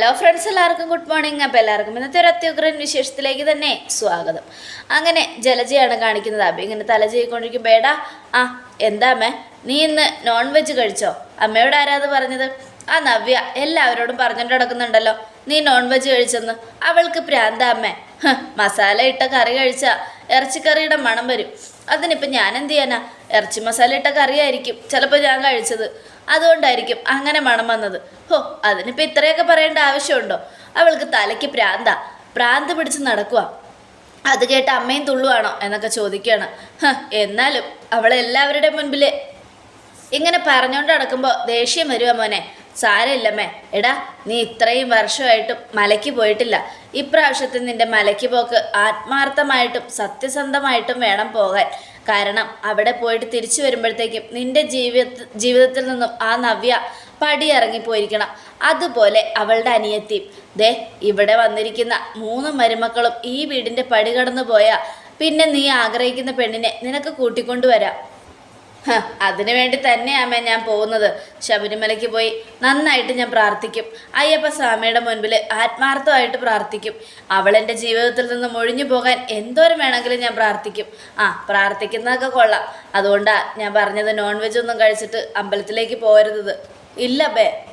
Hello friends എല്ലാവർക്കും good morning അപ്പോൾ എല്ലാവർക്കും ഇന്നത്തെ ഒരു അത്യുഗ്രൻ വിശേഷത്തിലേക്ക് തന്നെ സ്വാഗതം. അങ്ങനെ ജലജയാണ് കാണിക്കുന്നത്. അപ്പം ഇങ്ങനെ തല ചെയ്യിക്കൊണ്ടിരിക്കുമ്പോൾ ബേടാ ആ എന്താ അമ്മേ? നീ ഇന്ന് നോൺ വെജ് കഴിച്ചോ? അമ്മയോട് ആരാത് പറഞ്ഞത്? ആ നവ്യ എല്ലാവരോടും പറഞ്ഞിട്ട് നടക്കുന്നുണ്ടല്ലോ. നീ നോൺ വെജ് കഴിച്ചെന്ന്. അവൾക്ക് പ്രാന്ത അമ്മേ. മസാല ഇട്ട കറി കഴിച്ച ഇറച്ചിക്കറിയുടെ മണം വരും. അതിനിപ്പോൾ ഞാൻ എന്ത് ചെയ്യാനാ? ഇറച്ചി മസാല ഇട്ട കറിയായിരിക്കും. ചിലപ്പോൾ ഞാൻ കഴിച്ചത്. അതുകൊണ്ടായിരിക്കും അങ്ങനെ മണം വന്നത്. ഹോ അതിനിപ്പോൾ ഇത്രയൊക്കെ പറയേണ്ട ആവശ്യമുണ്ടോ? അവൾക്ക് തലയ്ക്ക് പ്രാന്ത. പ്രാന്ത് പിടിച്ച് നടക്കുക അത് കേട്ട് അമ്മയും തുള്ളുവാണോ എന്നൊക്കെ ചോദിക്കുകയാണ് എന്നാലും അവളെല്ലാവരുടെ മുൻപിൽ ഇങ്ങനെ പറഞ്ഞുകൊണ്ട് നടക്കുമ്പോൾ ദേഷ്യം വരുക മോനെ. സാരമില്ലമ്മേ. എടാ നീ ഇത്രയും വർഷമായിട്ടും മലയ്ക്ക് പോയിട്ടില്ല. ഇപ്രാവശ്യത്തിൽ നിന്റെ മലയ്ക്ക് പോക്ക് ആത്മാർത്ഥമായിട്ടും സത്യസന്ധമായിട്ടും വേണം പോകാൻ. കാരണം അവിടെ പോയിട്ട് തിരിച്ചു വരുമ്പോഴത്തേക്കും നിന്റെ ജീവിത ജീവിതത്തിൽ നിന്നും ആ നവ്യ പടി ഇറങ്ങിപ്പോയിരിക്കണം അതുപോലെ അവളുടെ അനിയത്തി ദേ ഇവിടെ വന്നിരിക്കുന്ന മൂന്ന് മരുമക്കളും ഈ വീടിന്റെ പടി കടന്നു പോയാൽ പിന്നെ നീ ആഗ്രഹിക്കുന്ന പെണ്ണിനെ നിനക്ക് കൂട്ടിക്കൊണ്ടുവരാം. അതിനു വേണ്ടി തന്നെയാമേ ഞാൻ പോകുന്നത്. ശബരിമലയ്ക്ക് പോയി നന്നായിട്ട് ഞാൻ പ്രാർത്ഥിക്കും. അയ്യപ്പ സ്വാമിയുടെ മുൻപിൽ ആത്മാർത്ഥമായിട്ട് പ്രാർത്ഥിക്കും. അവൾ എന്റെ ജീവിതത്തിൽ നിന്ന് ഒഴിഞ്ഞു പോകാൻ എന്തോരം വേണമെങ്കിലും ഞാൻ പ്രാർത്ഥിക്കും. ആ പ്രാർത്ഥിക്കുന്നതൊക്കെ കൊള്ളാം. അതുകൊണ്ടാണ് ഞാൻ പറഞ്ഞത് നോൺ വെജ് ഒന്നും കഴിച്ചിട്ട് അമ്പലത്തിലേക്ക് പോകരുത്. ഇല്ല ബേ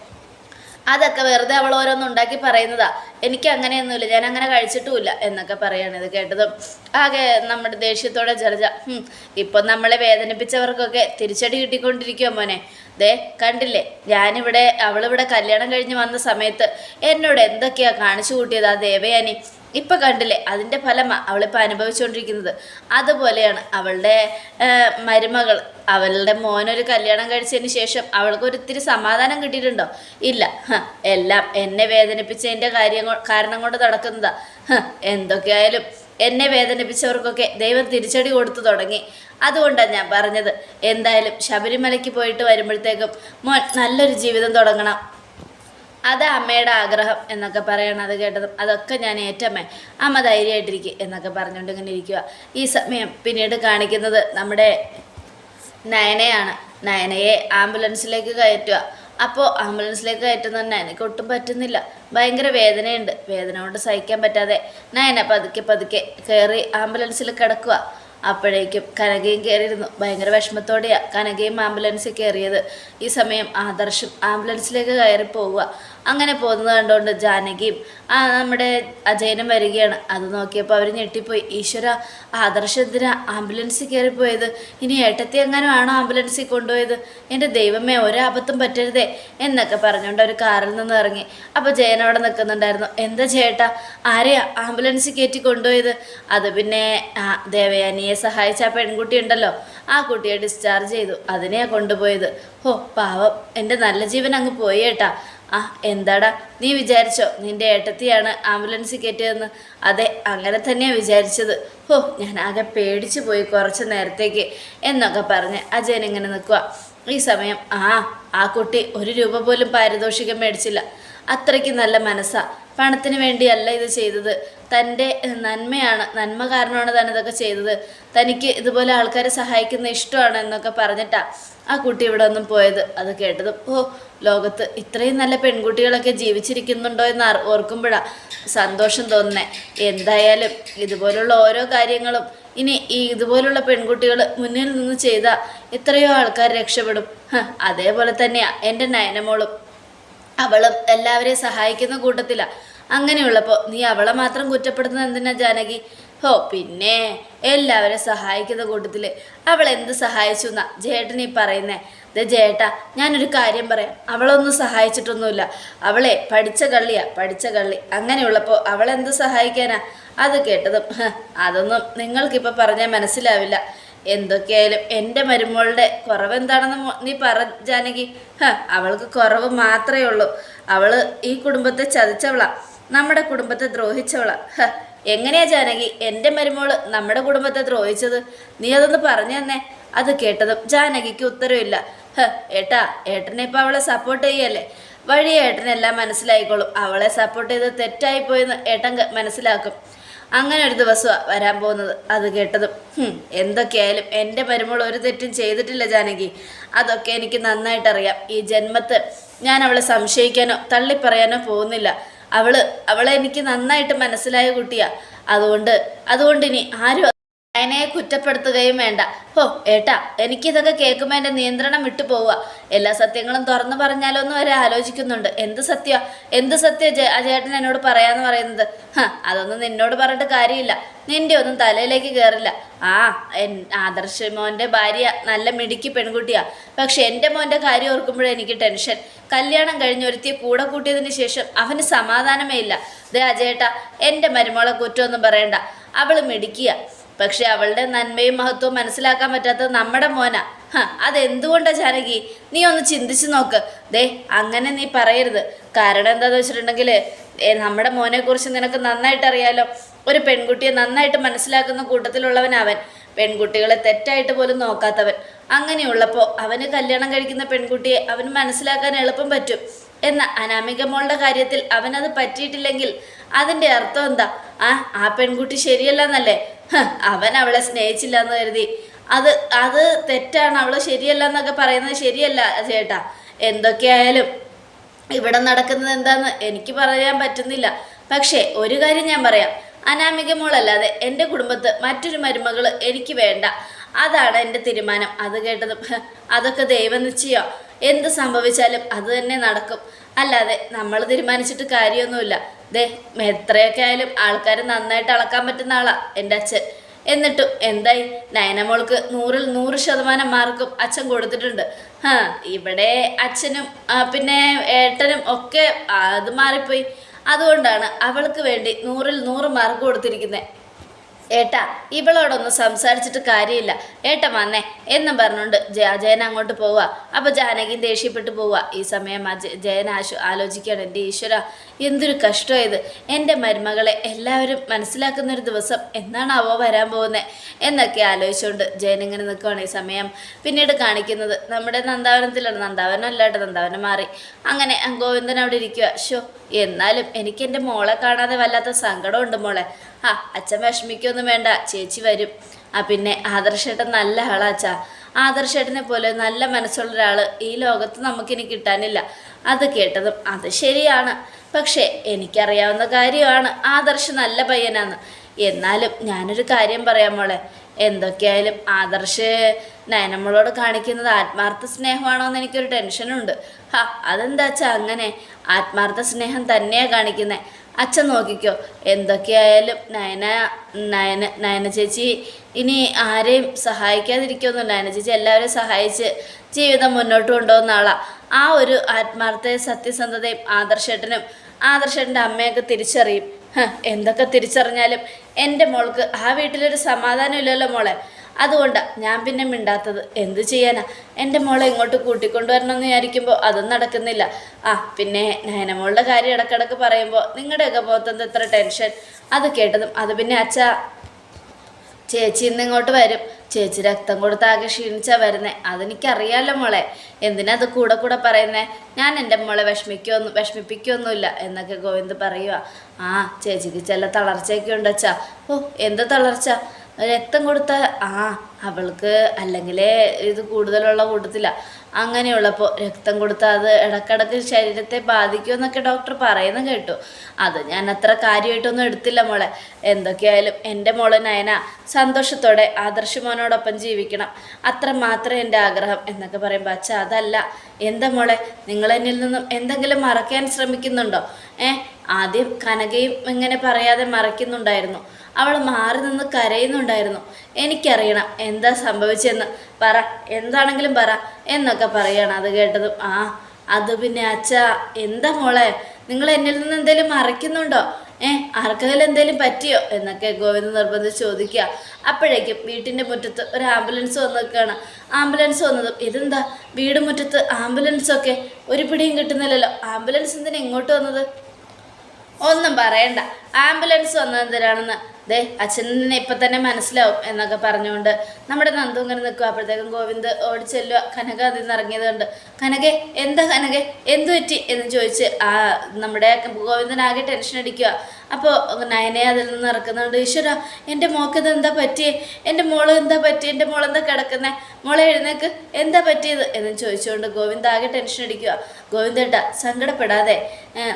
അതൊക്കെ വെറുതെ അവൾ ഓരോന്നും ഉണ്ടാക്കി പറയുന്നതാ. എനിക്ക് അങ്ങനെയൊന്നുമില്ല ഞാൻ അങ്ങനെ കഴിച്ചിട്ടുമില്ല എന്നൊക്കെ പറയാണ് ഇത് കേട്ടതും. ആകെ നമ്മുടെ ദേഷ്യത്തോടെ ജലജ "ഹും, ഇപ്പം നമ്മളെ വേദനിപ്പിച്ചവർക്കൊക്കെ തിരിച്ചടി കിട്ടിക്കൊണ്ടിരിക്കുമോ മോനെ. ദേ കണ്ടില്ലേ? ഞാനിവിടെ അവളിവിടെ കല്യാണം കഴിഞ്ഞ് വന്ന സമയത്ത് എന്നോട് എന്തൊക്കെയാ കാണിച്ചു കൂട്ടിയത് ആ ദേവയാനി? ഇപ്പൊ കണ്ടില്ലേ അതിന്റെ ഫലമാണ് അവളിപ്പോൾ അനുഭവിച്ചുകൊണ്ടിരിക്കുന്നത് അതുപോലെയാണ് അവളുടെ മരുമകൾ. അവളുടെ മോനൊരു കല്യാണം കഴിച്ചതിന് ശേഷം അവൾക്ക് ഒരിത്തിരി സമാധാനം കിട്ടിയിട്ടുണ്ടോ? ഇല്ല. എല്ലാം എന്നെ വേദനിപ്പിച്ചതിന്റെ കാര്യം കാരണം കൊണ്ട് നടക്കുന്നതാ. എന്തൊക്കെയായാലും. എന്നെ വേദനിപ്പിച്ചവർക്കൊക്കെ ദൈവം തിരിച്ചടി കൊടുത്തു തുടങ്ങി. അതുകൊണ്ടാണ് ഞാൻ പറഞ്ഞത്. എന്തായാലും ശബരിമലയ്ക്ക് പോയിട്ട് വരുമ്പോഴത്തേക്കും മോൻ നല്ലൊരു ജീവിതം തുടങ്ങണം. അത് അമ്മയുടെ ആഗ്രഹം എന്നൊക്കെ പറയണം അത് കേട്ടതും. അതൊക്കെ ഞാൻ ഏറ്റമ്മേ അമ്മ ധൈര്യമായിട്ടിരിക്കും എന്നൊക്കെ പറഞ്ഞുകൊണ്ട് ഇങ്ങനെ ഇരിക്കുക ഈ സമയം പിന്നീട് കാണിക്കുന്നത് നമ്മുടെ നയനയാണ്. നയനയെ ആംബുലൻസിലേക്ക് കയറ്റുക അപ്പോൾ ആംബുലൻസിലേക്ക് കയറ്റുന്ന നയനയ്ക്ക് ഒട്ടും പറ്റുന്നില്ല. ഭയങ്കര വേദനയുണ്ട്. വേദന കൊണ്ട് സഹിക്കാൻ പറ്റാതെ. നയന പതുക്കെ പതുക്കെ കയറി ആംബുലൻസിൽ കിടക്കുക. അപ്പോഴേക്കും കനകയും കയറിയിരുന്നു ഭയങ്കര വിഷമത്തോടെയാണ് കനകയും ആംബുലൻസിൽ കയറിയത് ഈ സമയം ആദർശും ആംബുലൻസിലേക്ക് കയറി പോവുക. അങ്ങനെ പോകുന്നത് കണ്ടുകൊണ്ട് ജാനകിയും ആ നമ്മുടെ അജയനും വരികയാണ്. അത് നോക്കിയപ്പോൾ അവർ ഞെട്ടിപ്പോയി. ഈശ്വര ആദർശത്തിന് ആംബുലൻസിൽ കയറിപ്പോയത് ഇനി ഏട്ടത്തി എങ്ങാനും ആണോ ആംബുലൻസിൽ കൊണ്ടുപോയത്? എന്റെ ദൈവമേ ഒരാപത്തും പറ്റരുതേ എന്നൊക്കെ പറഞ്ഞുകൊണ്ട് ഒരു കാറിൽ നിന്ന് ഇറങ്ങി. അപ്പോൾ ജയൻ അവിടെ നിൽക്കുന്നുണ്ടായിരുന്നു എന്താ ചേട്ടാ ആരെയാ ആംബുലൻസിൽ കയറ്റി കൊണ്ടുപോയത്? അത് പിന്നെ ദേവയാനിയെ സഹായിച്ച ആ പെൺകുട്ടി ഉണ്ടല്ലോ ആ കുട്ടിയെ ഡിസ്ചാർജ് ചെയ്തു. അതിനെയാണ് കൊണ്ടുപോയത്. ഓ പാവം. എന്റെ നല്ല ജീവൻ അങ്ങ് പോയേട്ടാ ആ എന്താടാ? നീ വിചാരിച്ചോ നിന്റെ ഏട്ടത്തിയാണ് ആംബുലൻസിൽ കയറ്റിയതെന്ന്? അതെ അങ്ങനെ തന്നെയാണ് വിചാരിച്ചത്. ഓ ഞാൻ ആകെ പേടിച്ചു പോയി കുറച്ച് നേരത്തേക്ക് എന്നൊക്കെ പറഞ്ഞ് അജയൻ ഇങ്ങനെ നിൽക്കുക ഈ സമയം ആ ആ കുട്ടി ഒരു രൂപ പോലും പാരിതോഷികം മേടിച്ചില്ല. അത്രയ്ക്ക് നല്ല മനസ്സാ. പണത്തിന് വേണ്ടിയല്ല ഇത് ചെയ്തത്. തന്റെ നന്മയാണ് നന്മ കാരണമാണ് താൻ ഇതൊക്കെ ചെയ്തത്. തനിക്ക് ഇതുപോലെ ആൾക്കാരെ സഹായിക്കുന്ന ഇഷ്ടമാണ് എന്നൊക്കെ പറഞ്ഞിട്ടാ ആ കുട്ടി ഇവിടെ ഒന്നും പോയത്. അത് കേട്ടത് ഓ ലോകത്ത് ഇത്രയും നല്ല പെൺകുട്ടികളൊക്കെ ജീവിച്ചിരിക്കുന്നുണ്ടോ എന്ന് ഓർക്കുമ്പോഴാണ് സന്തോഷം തോന്നുന്നേ. എന്തായാലും ഇതുപോലുള്ള ഓരോ കാര്യങ്ങളും ഇനി ഈ ഇതുപോലുള്ള പെൺകുട്ടികൾ മുന്നിൽ നിന്ന് ചെയ്താൽ എത്രയോ ആൾക്കാർ രക്ഷപ്പെടും. അതേപോലെ തന്നെയാ എന്റെ നയനമോളും. അവളും എല്ലാവരെയും സഹായിക്കുന്ന കൂട്ടത്തിലാണ് അങ്ങനെയുള്ളപ്പോൾ നീ അവളെ മാത്രം കുറ്റപ്പെടുന്നത് എന്തിനാ ജാനകി? ഹോ പിന്നെ എല്ലാവരെയും സഹായിക്കുന്ന കൂട്ടത്തിൽ അവൾ എന്ത് സഹായിച്ചു എന്നാ ജേട്ടൻ ഈ പറയുന്നേ. ദേ ജേട്ടാ ഞാനൊരു കാര്യം പറയാം. അവളൊന്നും സഹായിച്ചിട്ടൊന്നുമില്ല. അവളെ പഠിച്ച കള്ളിയാ പഠിച്ച കള്ളി. അങ്ങനെയുള്ളപ്പോൾ അവളെന്ത് സഹായിക്കാനാ? അത് കേട്ടതും അതൊന്നും നിങ്ങൾക്കിപ്പോൾ പറഞ്ഞാൽ മനസ്സിലാവില്ല. എന്തൊക്കെയായാലും എന്റെ മരുമോളുടെ കുറവ് എന്താണെന്ന് നീ പറ ജാനകി. അവൾക്ക് കുറവ് മാത്രമേ ഉള്ളൂ. അവൾ ഈ കുടുംബത്തെ ചതിച്ചവളാ. നമ്മുടെ കുടുംബത്തെ ദ്രോഹിച്ചവളാ. ഹ എങ്ങനെയാ ജാനകി? എന്റെ മരുമോൾ നമ്മുടെ കുടുംബത്തെ ദ്രോഹിച്ചത്? നീ അതൊന്ന് പറഞ്ഞു തന്നെ. അത് കേട്ടതും ജാനകിക്ക് ഉത്തരവില്ല. ഹ ഏട്ടാ ഏട്ടനെ ഇപ്പം അവളെ സപ്പോർട്ട് ചെയ്യല്ലേ? വഴി ഏട്ടനെല്ലാം മനസ്സിലായിക്കോളും. അവളെ സപ്പോർട്ട് ചെയ്ത് തെറ്റായി പോയെന്ന് ഏട്ടൻ മനസ്സിലാക്കും. അങ്ങനെ ഒരു ദിവസം വരാൻ പോകുന്നത്. അത് കേട്ടതും എന്തൊക്കെയായാലും എന്റെ മരുമോൾ ഒരു തെറ്റും ചെയ്തിട്ടില്ല ജാനകി. അതൊക്കെ എനിക്ക് നന്നായിട്ടറിയാം. ഈ ജന്മത്ത് ഞാൻ അവളെ സംശയിക്കാനോ തള്ളിപ്പറയാനോ പോകുന്നില്ല. അവൾ അവളെ എനിക്ക് നന്നായിട്ട് മനസ്സിലായ കുട്ടിയാ. അതുകൊണ്ട് അതുകൊണ്ട് ഇനി ആരും നയനയെ കുറ്റപ്പെടുത്തുകയും വേണ്ട. ഹോ ഏട്ടാ എനിക്കിതൊക്കെ കേൾക്കുമ്പോൾ എന്റെ നിയന്ത്രണം വിട്ടു പോവുക. എല്ലാ സത്യങ്ങളും തുറന്നു പറഞ്ഞാലൊന്നും വരെ ആലോചിക്കുന്നുണ്ട്. എന്ത് സത്യ? എന്ത് സത്യ അജേട്ടൻ എന്നോട് പറയാന്ന് പറയുന്നത്? ഹ അതൊന്നും നിന്നോട് പറഞ്ഞിട്ട് കാര്യമില്ല. നിന്റെ ഒന്നും തലയിലേക്ക് കയറില്ല ആ എൻ ആദർശ് മോന്റെ ഭാര്യ നല്ല മിടുക്കി പെൺകുട്ടിയാ. പക്ഷെ എന്റെ മോന്റെ കാര്യം ഓർക്കുമ്പോഴേ എനിക്ക് ടെൻഷൻ. കല്യാണം കഴിഞ്ഞ് ഒരുത്തിയെ കൂടെ കൂട്ടിയതിന് ശേഷം അവന് സമാധാനമേ ഇല്ല. ദേ അജേട്ടാ എന്റെ മരുമോളെ കുറ്റമൊന്നും പറയണ്ട. അവൾ മിടുക്കിയ. പക്ഷെ അവളുടെ നന്മയും മഹത്വവും മനസ്സിലാക്കാൻ പറ്റാത്ത നമ്മുടെ മോന. അതെന്തുകൊണ്ടാ ജാനകി? നീ ഒന്ന് ചിന്തിച്ചു നോക്ക്. ദേ അങ്ങനെ നീ പറയരുത്. കാരണം എന്താന്ന് വെച്ചിട്ടുണ്ടെങ്കിൽ നമ്മുടെ മോനെക്കുറിച്ച് നിനക്ക് നന്നായിട്ട് അറിയാലോ ഒരു പെൺകുട്ടിയെ നന്നായിട്ട് മനസ്സിലാക്കുന്ന കൂട്ടത്തിലുള്ളവൻ അവൻ പെൺകുട്ടികളെ തെറ്റായിട്ട് പോലും നോക്കാത്തവൻ. അങ്ങനെയുള്ളപ്പോൾ അവന് കല്യാണം കഴിക്കുന്ന പെൺകുട്ടിയെ അവന് മനസ്സിലാക്കാൻ എളുപ്പം പറ്റും. എന്ന അനാമിക മോളുടെ കാര്യത്തിൽ അവനത് പറ്റിയിട്ടില്ലെങ്കിൽ അതിന്റെ അർത്ഥം എന്താ? ആ ആ പെൺകുട്ടി ശരിയല്ലെന്നല്ലേ? അവൻ അവളെ സ്നേഹിച്ചില്ല എന്ന് കരുതി. അത് അത് തെറ്റാണ് അവൾ ശരിയല്ല എന്നൊക്കെ പറയുന്നത് ശരിയല്ല ചേട്ടാ. എന്തൊക്കെയായാലും ഇവിടെ നടക്കുന്നത് എന്താന്ന് എനിക്ക് പറയാൻ പറ്റുന്നില്ല. പക്ഷേ ഒരു കാര്യം ഞാൻ പറയാം. അനാമിക മോളല്ലാതെ എന്റെ കുടുംബത്ത് മറ്റൊരു മരുമകൾ എനിക്ക് വേണ്ട. അതാണ് എന്റെ തീരുമാനം. അത് കേട്ടത് അതൊക്കെ ദൈവനിശ്ചയോ. എന്ത് സംഭവിച്ചാലും അത് തന്നെ നടക്കും. അല്ലാതെ നമ്മൾ തീരുമാനിച്ചിട്ട് കാര്യമൊന്നുമില്ല. ദേ എത്രയൊക്കെ ആയാലും ആൾക്കാർ നന്നായിട്ട് അളക്കാൻ പറ്റുന്ന ആളാ എന്റെ അച്ഛൻ. എന്നിട്ടും എന്തായി? നയനമോൾക്ക് നൂറിൽ നൂറ് ശതമാനം മാർക്കും അച്ഛൻ കൊടുത്തിട്ടുണ്ട്. ഹാ ഇവിടെ അച്ഛനും പിന്നെ ഏട്ടനും ഒക്കെ അത് മാറിപ്പോയി. അതുകൊണ്ടാണ് അവൾക്ക് വേണ്ടി നൂറിൽ നൂറ് മാർക്ക് കൊടുത്തിരിക്കുന്നത് ഏട്ടാ ഇവളോടൊന്നും സംസാരിച്ചിട്ട് കാര്യമില്ല. ഏട്ടൻ വന്നേ എന്നും പറഞ്ഞുകൊണ്ട് ജയ ജയൻ അങ്ങോട്ട് പോവുക അപ്പോൾ ജാനകി ദേഷ്യപ്പെട്ട് പോവുക ഈ സമയം ജയൻ ആശു ആലോചിക്കുകയാണ് എന്റെ ഈശ്വര എന്തൊരു കഷ്ടമായത് എന്റെ മരുമകളെ എല്ലാവരും മനസ്സിലാക്കുന്ന ഒരു ദിവസം അവ വരാൻ പോകുന്നത് എന്നൊക്കെ ആലോചിച്ചുകൊണ്ട് ജയൻ ഇങ്ങനെ നിൽക്കുകയാണ് ഈ സമയം. പിന്നീട് കാണിക്കുന്നത് നമ്മുടെ നന്ദാവനത്തിലാണ്. നന്ദാവനം അല്ലാണ്ട് നന്ദാവനം മാറി. അങ്ങനെ ഗോവിന്ദൻ അവിടെ ഇരിക്കുക ഷോ എന്നാലും എനിക്ക് എന്റെ മോളെ കാണാതെ വല്ലാത്ത സങ്കടമുണ്ട് മോളെ. ആ അച്ഛൻ വിഷമിക്കൊന്നും വേണ്ട ചേച്ചി വരും. ആ പിന്നെ ആദർശേട്ടൻ നല്ല ആളാ ആദർശേട്ടനെ പോലെ നല്ല മനസ്സുള്ള ഒരാൾ ഈ ലോകത്ത് നമുക്കിനി കിട്ടാനില്ല. അത് കേട്ടതും അത് ശരിയാണ്. പക്ഷേ എനിക്കറിയാവുന്ന കാര്യമാണ് ആദർശ് നല്ല പയ്യനാന്ന്. എന്നാലും ഞാനൊരു കാര്യം പറയാം മോളെ. എന്തൊക്കെയായാലും ആദർശ് നയനമ്മളോട് കാണിക്കുന്നത് ആത്മാർത്ഥ സ്നേഹമാണോ എന്ന് എനിക്കൊരു ടെൻഷനുണ്ട്. ഹാ അതെന്താ അച്ഛാ അങ്ങനെ? ആത്മാർത്ഥ സ്നേഹം തന്നെയാണ് കാണിക്കുന്നത് അച്ഛൻ നോക്കിക്കോ എന്തൊക്കെയായാലും നയന നയന നയന ചേച്ചി ഇനി ആരെയും സഹായിക്കാതിരിക്കുമെന്നു നയന ചേച്ചി എല്ലാവരെയും സഹായിച്ച് ജീവിതം മുന്നോട്ട് കൊണ്ടുപോകുന്ന ആളാ. ആ ഒരു ആത്മാർത്ഥ സത്യസന്ധതയും ആദർശേട്ടനും ആദർശേട്ടന്റെ അമ്മയൊക്കെ തിരിച്ചറിയും. എന്തൊക്കെ തിരിച്ചറിഞ്ഞാലും എന്റെ മോൾക്ക് ആ വീട്ടിലൊരു സമാധാനം ഇല്ലല്ലോ മോളെ. അതുകൊണ്ട് ഞാൻ പിന്നെ മിണ്ടാത്തത്. എന്ത് ചെയ്യാനാ? എന്റെ മോളെ ഇങ്ങോട്ട് കൂട്ടിക്കൊണ്ടുവരണമെന്ന് വിചാരിക്കുമ്പോൾ അതും നടക്കുന്നില്ല. ആ പിന്നെ നയനമോളുടെ കാര്യം ഇടക്കിടക്ക് പറയുമ്പോൾ നിങ്ങളുടെയൊക്കെ പോകത്തത് എത്ര ടെൻഷൻ? അത് കേട്ടതും അത് പിന്നെ അച്ഛ ചേച്ചി ഇന്ന് ഇങ്ങോട്ട് വരും. ചേച്ചി രക്തം കൊടുത്ത് ആകെ ക്ഷീണിച്ചാ വരുന്നേ. അതെനിക്കറിയാലോ മോളെ. എന്തിനാ അത് കൂടെ കൂടെ പറയുന്നേ? ഞാൻ എന്റെ മോളെ വിഷമിക്കൊന്നും വിഷമിപ്പിക്കൊന്നുമില്ല എന്നൊക്കെ ഗോവിന്ദ് പറയുക ആ ചേച്ചിക്ക് ചില തളർച്ചയൊക്കെ ഉണ്ടച്ചാ. ഓ എന്ത് തളർച്ച? രക്തം കൊടുത്ത ആ അവൾക്ക് അല്ലെങ്കിൽ ഇത് കൂടുതലുള്ള കൂട്ടത്തില്ല അങ്ങനെയുള്ളപ്പോൾ രക്തം കൊടുത്താൽ അത് ഇടക്കിടക്ക് ശരീരത്തെ ബാധിക്കുമെന്നൊക്കെ ഡോക്ടർ പറയുന്നത് കേട്ടു. അത് ഞാൻ അത്ര കാര്യമായിട്ടൊന്നും എടുത്തില്ല മോളെ. എന്തൊക്കെയായാലും എന്റെ മോൾ നയന സന്തോഷത്തോടെ ആദർശ മോനോടൊപ്പം ജീവിക്കണം. അത്ര മാത്രമേ എന്റെ ആഗ്രഹം എന്നൊക്കെ പറയുമ്പോൾ അച്ഛ അതല്ല. എന്താ മോളെ? നിങ്ങൾ എന്നിൽ നിന്നും എന്തെങ്കിലും മറക്കാൻ ശ്രമിക്കുന്നുണ്ടോ? ഏ? ആദ്യം കനകയും ഇങ്ങനെ പറയാതെ മറയ്ക്കുന്നുണ്ടായിരുന്നു. അവൾ മാറി നിന്ന് കരയുന്നുണ്ടായിരുന്നു. എനിക്കറിയണം എന്താ സംഭവിച്ചെന്ന്. പറ എന്താണെങ്കിലും പറ എന്നൊക്കെ പറയാണ് അത് കേട്ടതും. ആ അത് പിന്നെ അച്ഛ എന്താ മോളെ? നിങ്ങൾ എന്നിൽ നിന്ന് എന്തെങ്കിലും മറയ്ക്കുന്നുണ്ടോ? ഏ ആർക്കെങ്കിലും എന്തെങ്കിലും പറ്റിയോ? എന്നൊക്കെ ഗോവിന്ദ് നിർബന്ധിച്ച് ചോദിക്കുക. അപ്പോഴേക്കും വീട്ടിന്റെ മുറ്റത്ത് ഒരു ആംബുലൻസ് വന്നൊക്കെയാണ് ആംബുലൻസ് വന്നതും ഇതെന്താ? വീട് മുറ്റത്ത് ആംബുലൻസൊക്കെ? ഒരു പിടിയും കിട്ടുന്നില്ലല്ലോ. ആംബുലൻസ് എന്തിനാ ഇങ്ങോട്ട് വന്നത്? ഒന്നും പറയണ്ട. ആംബുലൻസ് വന്നതെന്തിനാണെന്ന്? ദേ അച്ഛനെ ഇപ്പം തന്നെ മനസ്സിലാവും എന്നൊക്കെ പറഞ്ഞുകൊണ്ട് നമ്മുടെ നന്ദു ഇങ്ങനെ നിൽക്കുക അപ്പോഴത്തേക്കും ഗോവിന്ദ് ഓടി ചെല്ലുക കനക അതിൽ നിന്ന് ഇറങ്ങിയത് കണ്ട് കനകെ എന്താ കനകെ? എന്തു പറ്റി? എന്ന് ചോദിച്ച് ആ നമ്മുടെ ഗോവിന്ദനാകെ ടെൻഷൻ അടിക്കുക അപ്പോൾ നയനെ അതിൽ നിന്ന് ഇറക്കുന്നുണ്ട് ഈശ്വര എന്റെ മോക്ക് ഇത് എന്താ പറ്റിയേ? എന്റെ മോൾ എന്താ പറ്റി എന്റെ മോളെന്താ കിടക്കുന്നേ? മോളെ എഴുന്നേക്ക്. എന്താ പറ്റിയത്? എന്ന് ചോദിച്ചുകൊണ്ട് ഗോവിന്ദ് ആകെ ടെൻഷൻ അടിക്കുക ഗോവിന്ദേട്ട സങ്കടപ്പെടാതെ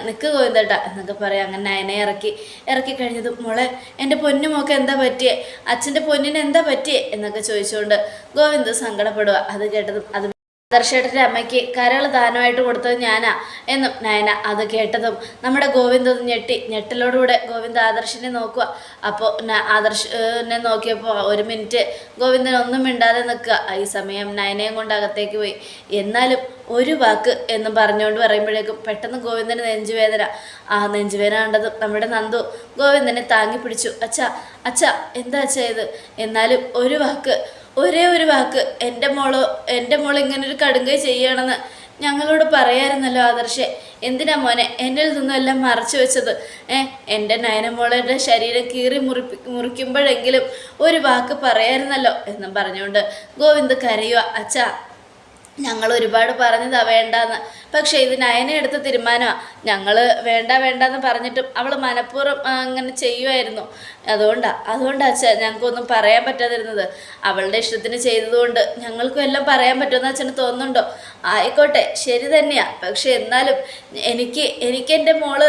നിൽക്ക് ഗോവിന്ദേട്ട എന്നൊക്കെ പറയാം. അങ്ങനെ നയനെ ഇറക്കി. ഇറക്കി കഴിഞ്ഞതും മോളെ എന്റെ പൊന്നു മോക്ക് എന്താ പറ്റിയേ? അച്ഛന്റെ പൊന്നിന് എന്താ പറ്റിയേ? എന്നൊക്കെ ചോദിച്ചുകൊണ്ട് ഗോവിന്ദ് സങ്കടപ്പെടുക അത് കേട്ടതും അത് ദർശേട്ടന്റെ അമ്മയ്ക്ക് കരൾ ദാനമായിട്ട് കൊടുത്തത് ഞാനാ എന്നും നയന അത് കേട്ടതും നമ്മുടെ ഗോവിന്ദ് ഞെട്ടി. ഞെട്ടലോടുകൂടെ ഗോവിന്ദ് ആദർശിനെ നോക്കുക. അപ്പോൾ ആദർശിനെ നോക്കിയപ്പോൾ ഒരു മിനിറ്റ് ഗോവിന്ദൻ ഒന്നും മിണ്ടാതെ നിൽക്കുക. ഈ സമയം നയനയും കൊണ്ട് അകത്തേക്ക് പോയി. എന്നാലും ഒരു വാക്ക് എന്ന് പറഞ്ഞുകൊണ്ട് പറയുമ്പോഴേക്കും പെട്ടെന്ന് ഗോവിന്ദന് നെഞ്ചുവേദന. ആ നെഞ്ചുവേദന കണ്ടതും നമ്മുടെ നന്ദു. ഗോവിന്ദനെ താങ്ങി പിടിച്ചു. അച്ഛ അച്ഛ എന്താ അച്ഛ ഇത്? എന്നാലും ഒരു വാക്ക് ഒരേ ഒരു വാക്ക് എന്റെ മോൾ എന്റെ മോൾ ഇങ്ങനെ ഒരു കടുങ്കൈ ചെയ്യണമെന്ന് ഞങ്ങളോട് പറയായിരുന്നല്ലോ ആദർശെ. എന്തിനാ മോനെ എന്നിൽ എല്ലാം മറച്ചു വെച്ചത്? ഏ എന്റെ നയനമോളന്റെ ശരീരം കീറി മുറിപ്പി മുറിക്കുമ്പോഴെങ്കിലും ഒരു വാക്ക് പറയായിരുന്നല്ലോ എന്നും പറഞ്ഞുകൊണ്ട് ഗോവിന്ദ് കരയുക അച്ഛാ ഞങ്ങൾ ഒരുപാട് പറഞ്ഞതാ വേണ്ടാന്ന്. പക്ഷേ ഇത് നയനെ എടുത്ത തീരുമാനമാണ് ഞങ്ങൾ വേണ്ട വേണ്ടെന്ന് പറഞ്ഞിട്ടും അവൾ മനഃപൂർവം അങ്ങനെ ചെയ്യുമായിരുന്നു അതുകൊണ്ടാണ് അതുകൊണ്ടാണ് അച്ഛൻ ഞങ്ങൾക്കൊന്നും പറയാൻ പറ്റാതിരുന്നത്. അവളുടെ ഇഷ്ടത്തിന് ചെയ്തതുകൊണ്ട് ഞങ്ങൾക്കും എല്ലാം പറയാൻ പറ്റുമെന്ന് അച്ഛന് തോന്നുന്നുണ്ടോ? ആയിക്കോട്ടെ ശരി തന്നെയാ. പക്ഷെ എന്നാലും എനിക്ക് എനിക്ക് എന്റെ മോൾ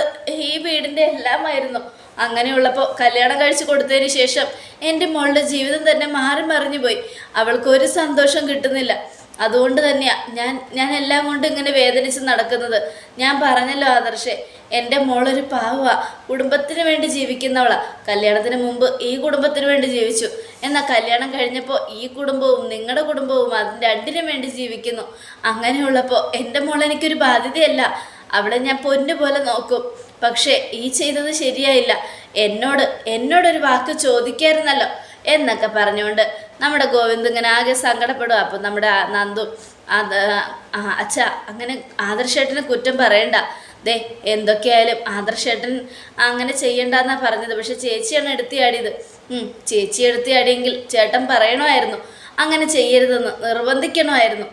ഈ വീടിന്റെ എല്ലാമായിരുന്നു. അങ്ങനെയുള്ളപ്പോൾ കല്യാണം കഴിച്ചു കൊടുത്തതിന് ശേഷം എന്റെ മോളുടെ ജീവിതം തന്നെ മാറി മറിഞ്ഞു പോയി അവൾക്ക് ഒരു സന്തോഷം കിട്ടുന്നില്ല. അതുകൊണ്ട് തന്നെയാ ഞാൻ ഞാൻ എല്ലാം കൊണ്ട് ഇങ്ങനെ വേദനിച്ച് നടക്കുന്നത്. ഞാൻ പറഞ്ഞല്ലോ ആദർശേ എന്റെ മോളൊരു പാവ കുടുംബത്തിന് വേണ്ടി ജീവിക്കുന്നവളാ. കല്യാണത്തിന് മുമ്പ് ഈ കുടുംബത്തിന് വേണ്ടി ജീവിച്ചു. എന്നാൽ കല്യാണം കഴിഞ്ഞപ്പോൾ ഈ കുടുംബവും നിങ്ങളുടെ കുടുംബവും അതിന് രണ്ടിനും വേണ്ടി ജീവിക്കുന്നു. അങ്ങനെയുള്ളപ്പോൾ എന്റെ മോൾ എനിക്കൊരു ബാധ്യതയല്ല. അവളെ ഞാൻ പൊന്നു പോലെ നോക്കും. പക്ഷേ ഈ ചെയ്തത് ശരിയായില്ല. എന്നോട് എന്നോടൊരു വാക്ക് ചോദിക്കായിരുന്നല്ലോ എന്നൊക്കെ പറഞ്ഞുകൊണ്ട് നമ്മുടെ ഗോവിന്ദ് ഇങ്ങനെ ആകെ സങ്കടപ്പെടും അപ്പം നമ്മുടെ നന്ദു അച്ഛ അങ്ങനെ ആദർശേട്ടന് കുറ്റം പറയണ്ട. ദേ എന്തൊക്കെയായാലും ആദർശേട്ടൻ അങ്ങനെ ചെയ്യണ്ടെന്നാ പറഞ്ഞത്. പക്ഷെ ചേച്ചിയാണ് എടുത്തിയാടിയത്. ചേച്ചി എടുത്തിയാടിയെങ്കിൽ ചേട്ടൻ പറയണമായിരുന്നു. അങ്ങനെ ചെയ്യരുതെന്ന് നിർബന്ധിക്കണമായിരുന്നു.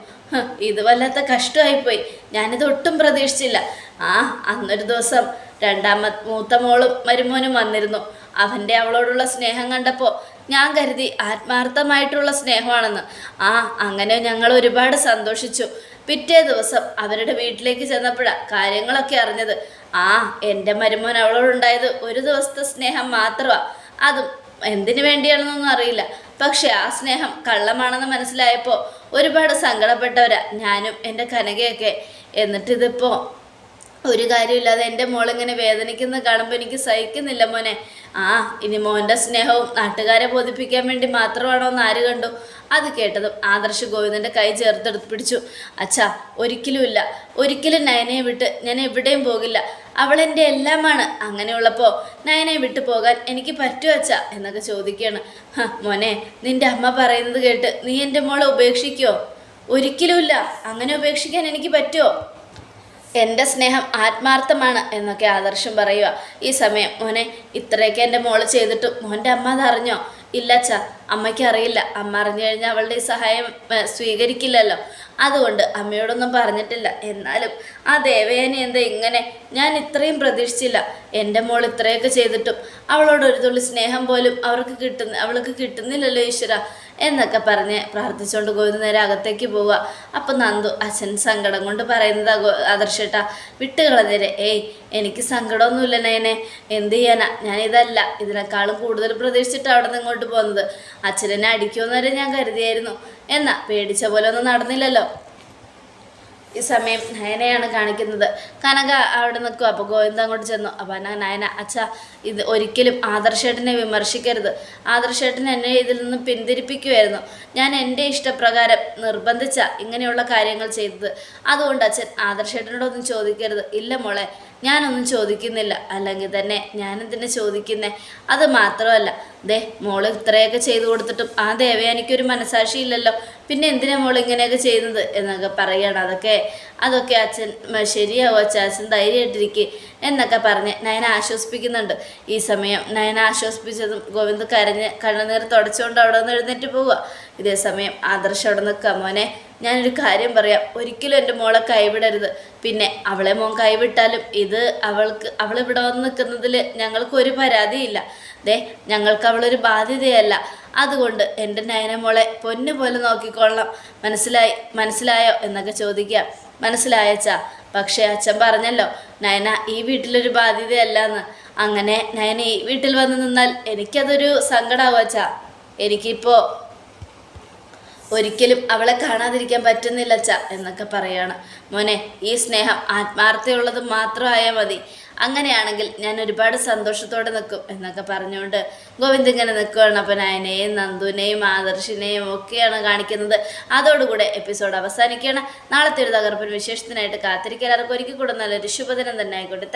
ഇത് വല്ലാത്ത കഷ്ടമായിപ്പോയി. ഞാനിത് ഒട്ടും പ്രതീക്ഷിച്ചില്ല. ആ അന്നൊരു ദിവസം രണ്ടാമത് മൂത്ത മോളും മരുമോനും വന്നിരുന്നു. അവന്റെ അവളോടുള്ള സ്നേഹം കണ്ടപ്പോൾ ഞാൻ കരുതി ആത്മാർത്ഥമായിട്ടുള്ള സ്നേഹമാണെന്ന്. ആ അങ്ങനെ ഞങ്ങൾ ഒരുപാട് സന്തോഷിച്ചു. പിറ്റേ ദിവസം അവരുടെ വീട്ടിലേക്ക് ചെന്നപ്പോഴാണ് കാര്യങ്ങളൊക്കെ അറിഞ്ഞത്. ആ എന്റെ മരുമോൻ അവളോടുണ്ടായത് ഒരു ദിവസത്തെ സ്നേഹം മാത്രമാണ് അതും എന്തിനു വേണ്ടിയാണെന്നൊന്നും അറിയില്ല. പക്ഷെ ആ സ്നേഹം കള്ളമാണെന്ന് മനസ്സിലായപ്പോൾ ഒരുപാട് സങ്കടപ്പെട്ടവരാ ഞാനും എന്റെ കനകയൊക്കെ. എന്നിട്ടിതിപ്പോൾ ഒരു കാര്യമില്ലാതെ എന്റെ മോളിങ്ങനെ വേദനിക്കുന്ന കാണുമ്പോൾ എനിക്ക് സഹിക്കുന്നില്ല മോനെ. ആ ഇനി മോന്റെ സ്നേഹവും നാട്ടുകാരെ ബോധിപ്പിക്കാൻ വേണ്ടി മാത്രമാണോ എന്ന് ആര് കണ്ടു? അത് കേട്ടതും ആദർശ് ഗോവിന്ദന്റെ കൈ ചേർത്തെടുത്ത് പിടിച്ചു. അച്ഛാ ഒരിക്കലുമില്ല ഒരിക്കലും നയനയെ വിട്ട് ഞാൻ എവിടെയും പോകില്ല. അവൾ എന്റെ എല്ലാമാണ്. അങ്ങനെയുള്ളപ്പോൾ നയനയെ വിട്ടു പോകാൻ എനിക്ക് പറ്റുമോ അച്ഛാ? എന്നൊക്കെ ചോദിക്കുകയാണ്. മോനെ നിന്റെ അമ്മ പറയുന്നത് കേട്ട് നീ എന്റെ മോളെ ഉപേക്ഷിക്കുമോ ഒരിക്കലുമില്ല അങ്ങനെ ഉപേക്ഷിക്കാൻ എനിക്ക് പറ്റുമോ എന്റെ സ്നേഹം ആത്മാർത്ഥമാണ് എന്നൊക്കെ ആദർശം പറയുക. ഈ സമയം മോനെ ഇത്രയൊക്കെ എന്റെ മോൾ ചെയ്തിട്ടും മോന്റെ അമ്മ അതറിഞ്ഞോ ഇല്ല അച്ഛ അമ്മയ്ക്ക് അറിയില്ല. അമ്മ അറിഞ്ഞു കഴിഞ്ഞാൽ അവളുടെ ഈ സഹായം സ്വീകരിക്കില്ലല്ലോ. അതുകൊണ്ട് അമ്മയോടൊന്നും പറഞ്ഞിട്ടില്ല. എന്നാലും ആ ദേവയാനി എന്താ ഇങ്ങനെ? ഞാൻ ഇത്രയും പ്രതീക്ഷിച്ചില്ല. എന്റെ മോൾ ഇത്രയൊക്കെ ചെയ്തിട്ടും അവളോട് ഒരു തുള്ളി സ്നേഹം പോലും അവർക്ക് കിട്ടുന്ന അവൾക്ക് കിട്ടുന്നില്ലല്ലോ ഈശ്വര എന്നൊക്കെ പറഞ്ഞ് പ്രാർത്ഥിച്ചുകൊണ്ട് ഗോവിന്ദ നേരെ അകത്തേക്ക് പോവുക. അപ്പം നന്ദു അച്ഛൻ സങ്കടം കൊണ്ട് പറയുന്നതാ ആദർശേട്ടാ വിട്ട് കളഞ്ഞേരെ ഏയ് എനിക്ക് സങ്കടമൊന്നുമില്ല നയനെ. എന്ത് ചെയ്യാനാ? ഞാനിതല്ല. ഇതിനേക്കാളും കൂടുതൽ പ്രതീക്ഷിച്ചിട്ട് അവിടെ നിന്ന് ഇങ്ങോട്ട് പോകുന്നത്. അച്ഛനെന്നെ അടിക്കുമെന്ന് വരെ ഞാൻ കരുതിയായിരുന്നു. എന്നാ പേടിച്ച പോലെ ഒന്നും നടന്നില്ലല്ലോ. ഈ സമയം നയനയാണ് കാണിക്കുന്നത്. കനക അവിടെ നിൽക്കും അപ്പോൾ ഗോവിന്ദ അങ്ങോട്ട് ചെന്നു. അപ്പോൾ എന്നാ നയന അച്ഛ ഇത് ഒരിക്കലും ആദർശേട്ടനെ വിമർശിക്കരുത്. ആദർശേട്ടൻ എന്നെ ഇതിൽ നിന്ന് പിന്തിരിപ്പിക്കുമായിരുന്നു ഞാൻ എന്റെ ഇഷ്ടപ്രകാരം നിർബന്ധിച്ച ഇങ്ങനെയുള്ള കാര്യങ്ങൾ ചെയ്തത്. അതുകൊണ്ട് അച്ഛൻ ആദർശേട്ടനോടൊന്നും ചോദിക്കരുത്. ഇല്ല മോളെ ഞാനൊന്നും ചോദിക്കുന്നില്ല. അല്ലെങ്കിൽ തന്നെ ഞാനെന്തിനെ ചോദിക്കുന്നേ? അത് മാത്രമല്ല. ദേ മോൾ ഇത്രയൊക്കെ ചെയ്തു കൊടുത്തിട്ടും ആ ദേവയാനിക്കൊരു മനസാക്ഷിയില്ലല്ലോ പിന്നെ എന്തിനാ മോൾ ഇങ്ങനെയൊക്കെ ചെയ്യുന്നത് എന്നൊക്കെ പറയണം. അതൊക്കെ അതൊക്കെ അച്ഛൻ ശരിയാവും അച്ഛൻ അച്ഛൻ ധൈര്യമായിട്ടിരിക്കുക എന്നൊക്കെ പറഞ്ഞ് നയന ആശ്വസിപ്പിക്കുന്നുണ്ട്. ഈ സമയം നയന ആശ്വസിപ്പിച്ചതും ഗോവിന്ദ് കരഞ്ഞ് കണ്ണുനീർ തുടച്ചുകൊണ്ട് അവിടെ നിന്ന് എഴുന്നേറ്റ് പോവുക. ഇതേ സമയം ആദർശ് അവിടെ നിൽക്കാം മോനെ ഞാനൊരു കാര്യം പറയാം. ഒരിക്കലും എന്റെ മോളെ കൈവിടരുത്. പിന്നെ അവളെ മോൻ കൈവിട്ടാലും ഇത് അവൾക്ക് അവൾ ഇവിടെ വന്ന് നിൽക്കുന്നതിൽ ഞങ്ങൾക്ക് ഒരു പരാതിയില്ല. ദേ ഞങ്ങൾക്ക് അവളൊരു ബാധ്യതയല്ല. അതുകൊണ്ട് എന്റെ നയനമോളെ പൊന്നു പോലെ നോക്കിക്കൊള്ളാം മനസ്സിലായി മനസ്സിലായോ എന്നൊക്കെ ചോദിക്കുക മനസ്സിലായച്ചാ. പക്ഷേ അച്ഛൻ പറഞ്ഞല്ലോ നയന ഈ വീട്ടിലൊരു ബാധ്യതയല്ല എന്ന് അങ്ങനെ നയന ഈ വീട്ടിൽ വന്ന് നിന്നാൽ എനിക്കതൊരു സങ്കടമാവച്ചാ എനിക്കിപ്പോൾ ഒരിക്കലും അവളെ കാണാതിരിക്കാൻ പറ്റുന്നില്ല അച്ഛ എന്നൊക്കെ പറയാണ്. മോനെ ഈ സ്നേഹം ആത്മാർത്ഥയുള്ളത് മാത്രമായാൽ മതി. അങ്ങനെയാണെങ്കിൽ ഞാൻ ഒരുപാട് സന്തോഷത്തോടെ നിൽക്കും എന്നൊക്കെ പറഞ്ഞുകൊണ്ട് ഗോവിന്ദ് ഇങ്ങനെ നിൽക്കുകയാണ്. അപ്പോൾ നയനെയും നന്ദുവിനെയും ആദർശിനെയും ഒക്കെയാണ് കാണിക്കുന്നത്. അതോടുകൂടെ എപ്പിസോഡ് അവസാനിക്കുകയാണ്. നാളത്തെ ഒരു തകർപ്പൻ വിശേഷത്തിനായിട്ട് കാത്തിരിക്കാൻ എല്ലാവർക്കും ഒരിക്കൽ കൂടെ നല്ലൊരു ശുഭദിനം തന്നെ ആയിക്കോട്ടെ.